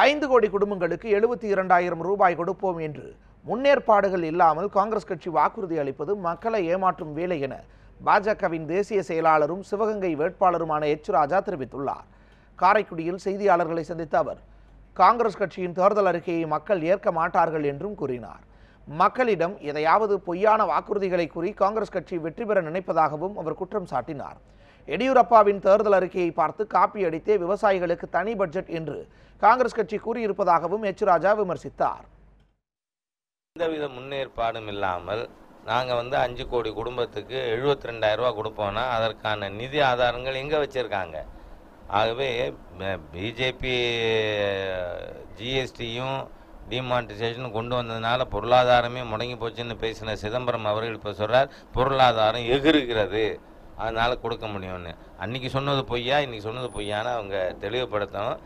ஐந்து கோடி குடும்பங்களுக்கு எழுபத்தி இரண்டாயிரம் ரூபாய் கொடுப்போம் என்று முன்னேற்பாடுகள் இல்லாமல் காங்கிரஸ் கட்சி வாக்குறுதி அளிப்பது மக்களை ஏமாற்றும் வேலை என பாஜகவின் தேசிய செயலாளரும் சிவகங்கை வேட்பாளருமான எச் ராஜா தெரிவித்துள்ளார். காரைக்குடியில் செய்தியாளர்களை சந்தித்த அவர் காங்கிரஸ் கட்சியின் தேர்தல் அறிக்கையை மக்கள் ஏற்க மாட்டார்கள் என்றும் கூறினார். மக்களிடம் எதையாவது பொய்யான வாக்குறுதிகளை கூறி காங்கிரஸ் கட்சி வெற்றி பெற நினைப்பதாகவும் அவர் குற்றம் சாட்டினார். எடியூரப்பாவின் தேர்தல் அறிக்கையை பார்த்து காப்பி அடித்தே விவசாயிகளுக்கு தனி பட்ஜெட் என்று காங்கிரஸ் கட்சி கூறியிருப்பதாகவும் எச் ராஜா விமர்சித்தார். எந்தவித முன்னேற்பாடும் இல்லாமல் நாங்கள் வந்து அஞ்சு கோடி குடும்பத்துக்கு எழுபத்தி ரெண்டாயிரரூபா கொடுப்போம்னா அதற்கான நிதி ஆதாரங்கள் எங்கே வச்சுருக்காங்க? ஆகவே பிஜேபி ஜிஎஸ்டியும் டிமானிட்டைசேஷன் கொண்டு வந்ததுனால பொருளாதாரமே முடங்கி போச்சுன்னு பேசின சிதம்பரம் அவர்கள் இப்போ சொல்கிறார் பொருளாதாரம் எகிருகிறது அதனால் கொடுக்க முடியும்னு. அன்றைக்கி சொன்னது பொய்யா இன்றைக்கி சொன்னது பொய்யான்னு அவங்க தெளிவுபடுத்தணும்.